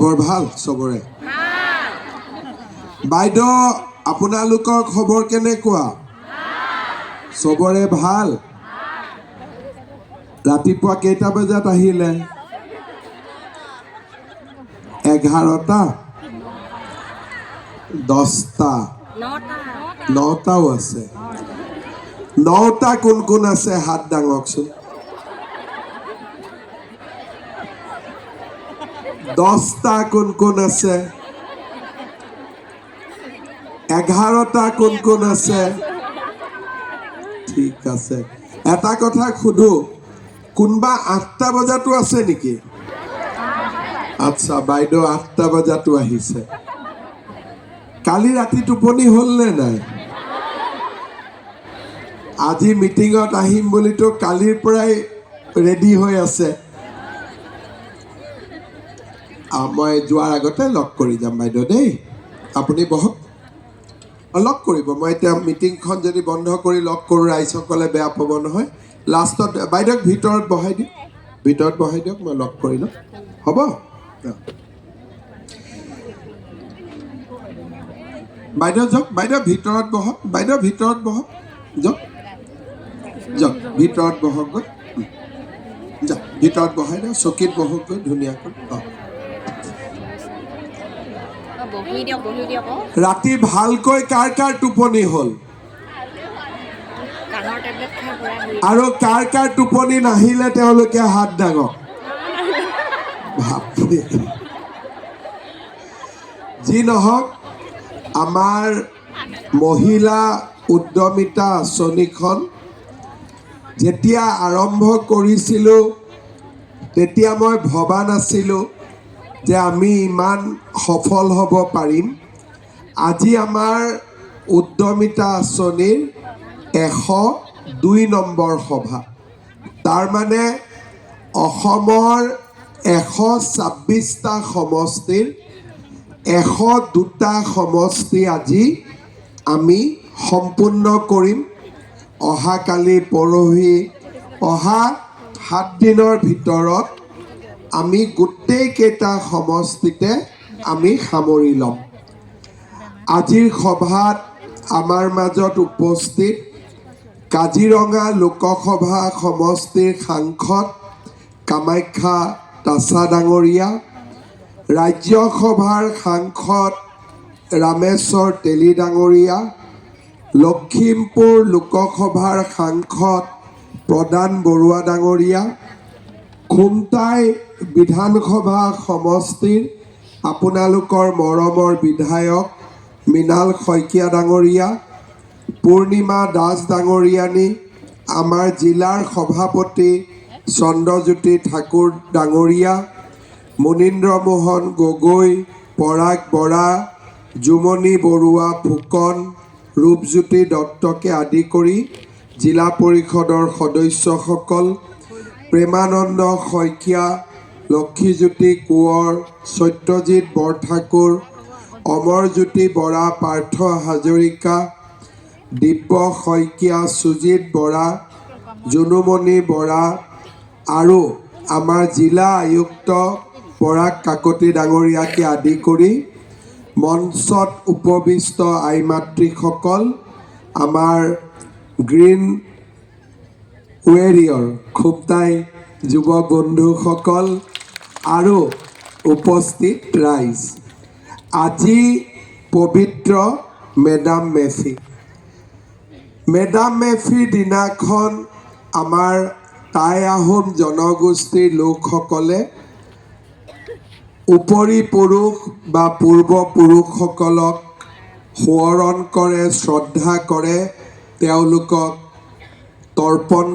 খবৰ ভালো চবৰে? বাইদেউ, আপোনালোকৰ খবৰ কেনেকুৱা? চবৰে ভালো? ৰাতিপুৱা কেইটা বজাত আহিলে? এঘাৰটা? দহটা? নটাও আছে। নটা কোন কোন আছে? হাত দাঙকচোন দহটা কোন কোন আছে? এঘাৰটা কোন কোন আছে? ঠিক আছে। এটা কথা সুধো কোনোবা আঠটা বজাতো আছে নেকি? আচ্ছা বাইদেউ, আঠটা বজাতো আহিছে। কালি ৰাতি টোপনি হ'ল নে নাই? আজি মিটিঙত আহিম বুলিতো কালিৰ পৰাই ৰেডি হৈ আছে। মই যোৱাৰ আগতে লগ কৰি যাম বাইদেউ দেই। আপুনি বহক। লগ কৰিব। মই এতিয়া মিটিংখন যদি বন্ধ কৰি লগ কৰোঁ, ৰাইজসকলে বেয়া পাব নহয়। লাষ্টত বাইদেউক ভিতৰত বহাই দিম। ভিতৰত বহাই দিয়ক, মই লগ কৰি ল'ম। হ'ব। বাইদেউ যাওক। বাইদেউ ভিতৰত বহক। বাইদেউ ভিতৰত বহক। যাওক। যাওক। ভিতৰত বহকগৈ যাওক। ভিতৰত বহাই দিয়ক। চকীত বহকগৈ ধুনীয়াকৈ। অঁ। বহি দিয়ক বহি দিয়ক ৰাতি ভালকৈ কাৰ কাৰ টোপনি হ'ল? আৰু কাৰ কাৰ টোপনি নাহিলে তেওঁলোকে হাত বাপৰে। যি নহওক আমাৰ মহিলা উদ্যমিতা আঁচনিখন যেতিয়া আৰম্ভ কৰিছিলোঁ তেতিয়া মই ভবা নাছিলোঁ যে আমি ইমান সফল হ'ব পাৰিম। আজি আমাৰ উদ্যমিতা আঁচনিৰ এশ দুই নম্বৰ সভা। তাৰমানে অসমৰ এশ ছাব্বিছটা সমষ্টিৰ এশ দুটা সমষ্টি আজি আমি সম্পূৰ্ণ কৰিম। অহাকালি পৰহি অহা সাত দিনৰ ভিতৰত আমি গোটেইকেইটা সমষ্টিতে আমি সামৰি ল'ম। আজিৰ সভাত আমাৰ মাজত উপস্থিত কাজিৰঙা লোকসভা সমষ্টিৰ সাংসদ কামাখ্যা তাছা ডাঙৰীয়া ৰাজ্যসভাৰ সাংসদ ৰামেশ্বৰ তেলী ডাঙৰীয়া লখিমপুৰ লোকসভাৰ সাংসদ প্ৰদান বৰুৱা ডাঙৰীয়া খুমটাই বিধানসভা সমষ্টিৰ আপোনালোকৰ মৰমৰ বিধায়ক মৃণাল শইকীয়া ডাঙৰীয়া, পূৰ্ণিমা দাস ডাঙৰীয়ানী, আমাৰ জিলাৰ সভাপতি চন্দ্ৰজ্যোতি ঠাকুৰ ডাঙৰীয়া, মুনীন্দ্ৰ মোহন গগৈ, পৰাগ বৰা জুমনি বৰুৱা ফুকন, ৰূপজ্যোতি দত্তকে আদি কৰি জিলা পৰিষদৰ সদস্যসকল প্ৰেমানন্দ শইকীয়া লক্ষীজ্যোতি কোঁৱৰ সত্যজিৎ বৰঠাকুৰ অমৰজ্যোতি বৰা পাৰ্থ হাজৰিকা দিব্য শইকীয়া সুজিত বৰা জুনুমণি বৰা আৰু আমাৰ জিলা আয়ুক্ত পৰাগ কাকতি ডাঙৰীয়াকে আদি কৰি মঞ্চত উপবিষ্ট আই মাতৃসকল আমাৰ গ্ৰীণ ৱেৰিয়ৰ খুবটাই যুৱ বন্ধুসকল আৰু উপস্থিত ৰাইজ। আজি পবিত্ৰ মেডাম মেফি। মেডাম মেফিৰ দিনাখন আমাৰ টাই আহোম জনগোষ্ঠীৰ লোকসকলে উপৰি পুৰুষ বা পূৰ্বপুৰুষসকলক সোঁৱৰণ কৰে, শ্ৰদ্ধা কৰে, তেওঁলোকক তৰ্পণ